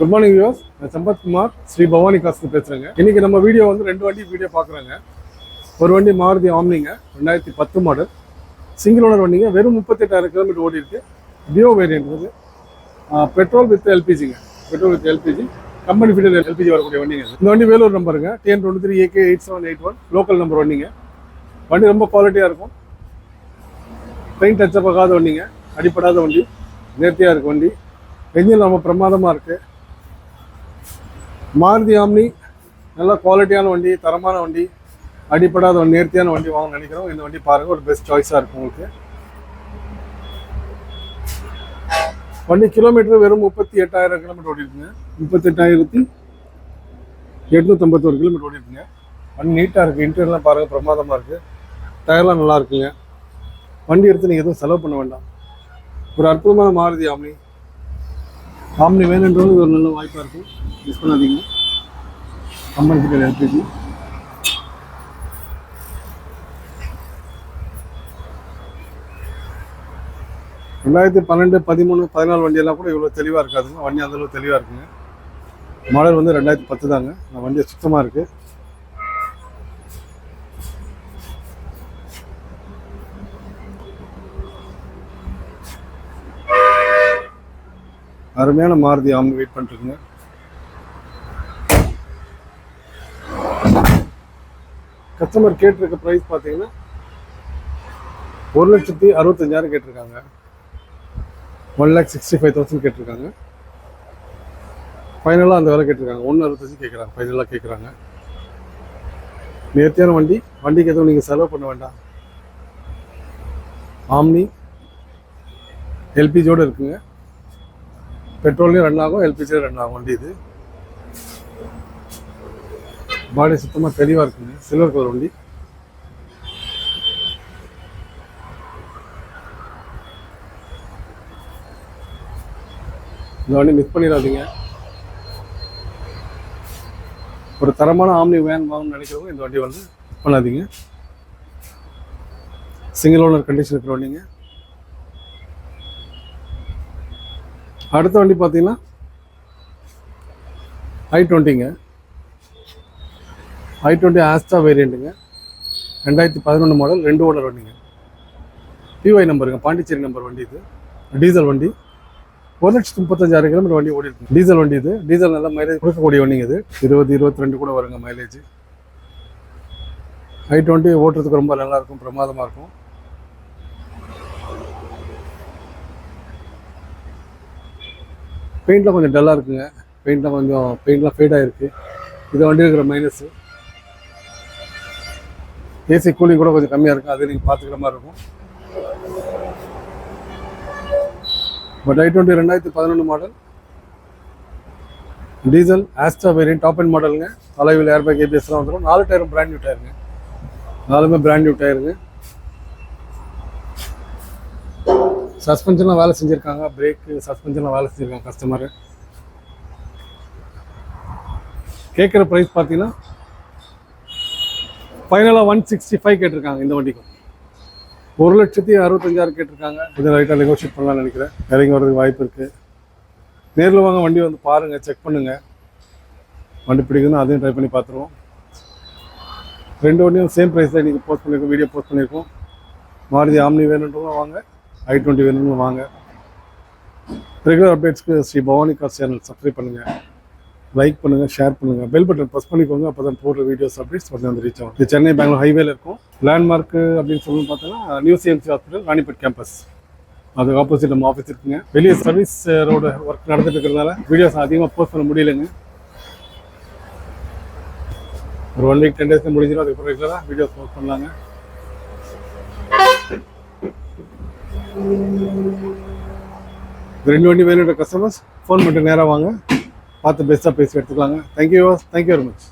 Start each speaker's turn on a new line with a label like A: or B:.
A: Good morning views நான் சம்பத் குமார் ஸ்ரீ பவானி காசு பேசுகிறேங்க இன்னைக்கு நம்ம வீடியோ வந்து ரெண்டு வண்டி வீடியோ பார்க்குறாங்க ஒரு வண்டி மாருதி ஆம்னிங்க ரெண்டாயிரத்தி பத்து மாடல் சிங்கிள் ஓனர் வண்டிங்க வெறும் முப்பத்தெட்டாயிரம் கிலோமீட்டர் ஓடி இருக்கு. டியோ வேரியன்ட் வந்து petrol with எல்பிஜிங்க petrol with LPG company fitter LPG வரக்கூடிய வண்டிங்க. இந்த வண்டி Vellore நம்பருங்க TN twenty three AK eight seven eight one local number வண்டிங்க. வண்டி ரொம்ப குவாலிட்டியாக இருக்கும். பெயிண்ட் டச்சப் ஆகாத வண்டிங்க. அடிப்படாத வண்டி. நேர்த்தியாக இருக்கும் வண்டி. என்ஜின் ரொம்ப பிரமாதமாக இருக்குது மாருதி ஆம்னி நல்ல குவாலிட்டியான வண்டி தரமான வண்டி அடிப்படாத வண்டி நேர்த்தியான வண்டி வாங்க நினைக்கிறோம். இந்த வண்டி பாருங்கள் ஒரு பெஸ்ட் சாய்ஸாக இருக்கும் உங்களுக்கு. வண்டி கிலோமீட்டர் வெறும் முப்பத்தி எட்டாயிரம் கிலோமீட்டர் ஓடிருக்குங்க. முப்பத்தெட்டாயிரத்தி எட்நூற்றம்பத்தோரு கிலோமீட்டர் ஓடிருக்குங்க. வண்டி நீட்டாக இருக்குது இன்டீரியர்லாம் பாருங்கள் பிரமாதமாக இருக்குது டயர்லாம் நல்லா இருக்குங்க. வண்டி எடுத்து நீங்கள் எதுவும் செலவு பண்ண வேண்டாம். ஒரு அற்புதமான மாருதி ஆம்னி. ஆம்னி வேணுன்றது ஒரு நல்ல வாய்ப்பாக இருக்கும். மிஸ் பண்ணாதீங்க. கம்பெனி எல்பிஜி ரெண்டாயிரத்தி பன்னெண்டு பதிமூணு பதினாலு வண்டியெல்லாம் கூட இவ்வளோ தெளிவாக இருக்காதுங்க. வண்டி அந்தளவு தெளிவாக இருக்குங்க. மாடல் வந்து ரெண்டாயிரத்தி பத்து தாங்க. இந்த வண்டி சுத்தமாக இருக்குது அருமையான மாருதி ஆம்னி வெயிட் பண்ணிட்டுருக்குங்க. கஸ்டமர் கேட்டிருக்க ப்ரைஸ் பார்த்தீங்கன்னா ஒரு லட்சத்தி அறுபத்தஞ்சாயிரம் கேட்டிருக்காங்க. One lakh sixty five thousand கேட்டிருக்காங்க ஃபைனலாக அந்த வேலை கேட்டிருக்காங்க. ஒன்று அறுபத்தஞ்சு கேட்குறாங்க. ஃபைனலாக கேட்குறாங்க. நேர்த்தியான வண்டி. வண்டிக்கு எதுவும் நீங்கள் செலவு பண்ண வேண்டாம். ஆம்னி எல்பிஜியோடு இருக்குங்க. பெட்ரோல்லையும் ரன் ஆகும் எல்பிஜியும் ரன் ஆகும் வண்டி இது. பாடி சுத்தமாக தெளிவாக இருக்குங்க. சில்வர் கலர் வண்டி. இந்த வண்டி மிஸ் பண்ணிடாதீங்க. ஒரு தரமான ஆம்னி வேன் வாங்கணும்னு நினைக்கிறவங்க இந்த வண்டி வந்து பண்ணாதீங்க. சிங்கிள் ஓனர் கண்டிஷன் இருக்கிற வண்டிங்க. அடுத்த வண்டி பார்த்தீங்கன்னா ஐ டுவெண்ட்டிங்க. ஐ டுவெண்ட்டி ஆஸ்டா வேரியண்ட்டுங்க ரெண்டாயிரத்தி பதினொன்று மாடல் ரெண்டு ஓனர் வண்டிங்க. பிஒய் நம்பருங்க பாண்டிச்சேரி நம்பர் வண்டி இது. டீசல் வண்டி. ஒரு லட்சத்து முப்பத்தஞ்சாயிரம் கிலோமீட்டர் வண்டி ஓடி இருக்கு. டீசல் வண்டி இது. டீசல் நல்லா மைலேஜ் கொடுக்கக்கூடிய வண்டிங்க இது. இருபது இருபத்தி ரெண்டு கூட வருங்க மைலேஜ் ஐ டுவெண்ட்டி ஓட்டுறதுக்கு ரொம்ப நல்லாயிருக்கும் பிரமாதமாக இருக்கும். பெயிண்ட்லாம் கொஞ்சம் டல்லாக இருக்குங்க. பெயிண்ட்லாம் கொஞ்சம் பெயிண்ட்லாம் ஃபேட் ஆகிருக்கு இது வண்டி இருக்கிற மைனஸ்ஸு ஏசி கூலிங் கூட கொஞ்சம் கம்மியாக இருக்கும் அது நீங்கள் பார்த்துக்கிற மாதிரி இருக்கும். பட் ஐ டுவெண்ட்டி ரெண்டாயிரத்தி பதினொன்று model diesel Astra variant top and மாடலுங்க அலைவில் ஏர்பேக் ஏபிஎஸ்லாம் வந்துடும் நாலு டயரும் பிராண்ட் நியூ டயருங்க நாலுமே பிராண்ட் நியூ டயருங்க சஸ்பென்ஷன்லாம் வேலை செஞ்சுருக்காங்க. பிரேக்கு சஸ்பென்ஷன்லாம் வேலை செஞ்சுருக்காங்க கஸ்டமரு கேட்குற ப்ரைஸ் பார்த்தீங்கன்னா ஃபைனலாக ஒன் சிக்ஸ்டி ஃபைவ் கேட்டிருக்காங்க இந்த வண்டிக்கும் ஒரு லட்சத்தி அறுபத்தஞ்சாயிரம் கேட்டிருக்காங்க. இதை ரைட்டாக நெகோஷியேட் பண்ணலாம்னு நினைக்கிறேன். இறங்கி வரதுக்கு வாய்ப்பு இருக்குது நேரில் வாங்க வண்டி வந்து பாருங்கள் செக் பண்ணுங்கள் வண்டி பிடிக்குதுன்னா அதையும் ட்ரை பண்ணி பார்த்துருவோம். ரெண்டு வண்டியும் சேம் ப்ரைஸ் தான் இன்றைக்கி போஸ்ட் பண்ணியிருக்கோம் வீடியோ போஸ்ட் பண்ணியிருக்கோம் மாருதி ஆம்னி வேணுன்றவங்க வாங்க. ஐ டுவெண்ட்டி வேணும்னு வாங்க. Regular அப்டேட்ஸ்க்கு Shri Bhavani car channel subscribe பண்ணுங்கள் லைக் பண்ணுங்கள் ஷேர் பண்ணுங்கள் பெல் பட்டன் ப்ரெஸ் பண்ணிக்கோங்க அப்போ தான் போடுற வீடியோஸ் அப்டேட்ஸ் பண்ணி வந்து ரீச் ஆகும். இது சென்னை பெங்களூர் ஹைவேல இருக்கும். லேண்ட்மார்க்கு அப்படின்னு சொல்லணும்னு பார்த்தோன்னா new CMC hospital Ranipet campus அது ஆப்போசிட் நம்ம ஆஃபீஸ் இருக்குங்க. வெளியே சர்வீஸ் ரோடு ஒர்க் நடந்துட்டு இருக்கிறதுனால வீடியோஸ் அதிகமாக போஸ்ட் பண்ண முடியலைங்க. ஒரு ஒன் வீக் டென் டேஸ் முடிஞ்சிடும். அதுக்கப்புறம் ரெகுலராக வீடியோஸ் போஸ்ட் பண்ணலாங்க. ரெண்டு வண்டி வேலையோட கஸ்டமர்ஸ் ஃபோன் பண்ணிட்டு நேராக வாங்க. பார்த்து பெஸ்ட்டாக பேசி எடுத்துக்கலாங்க. Thank you thank you very much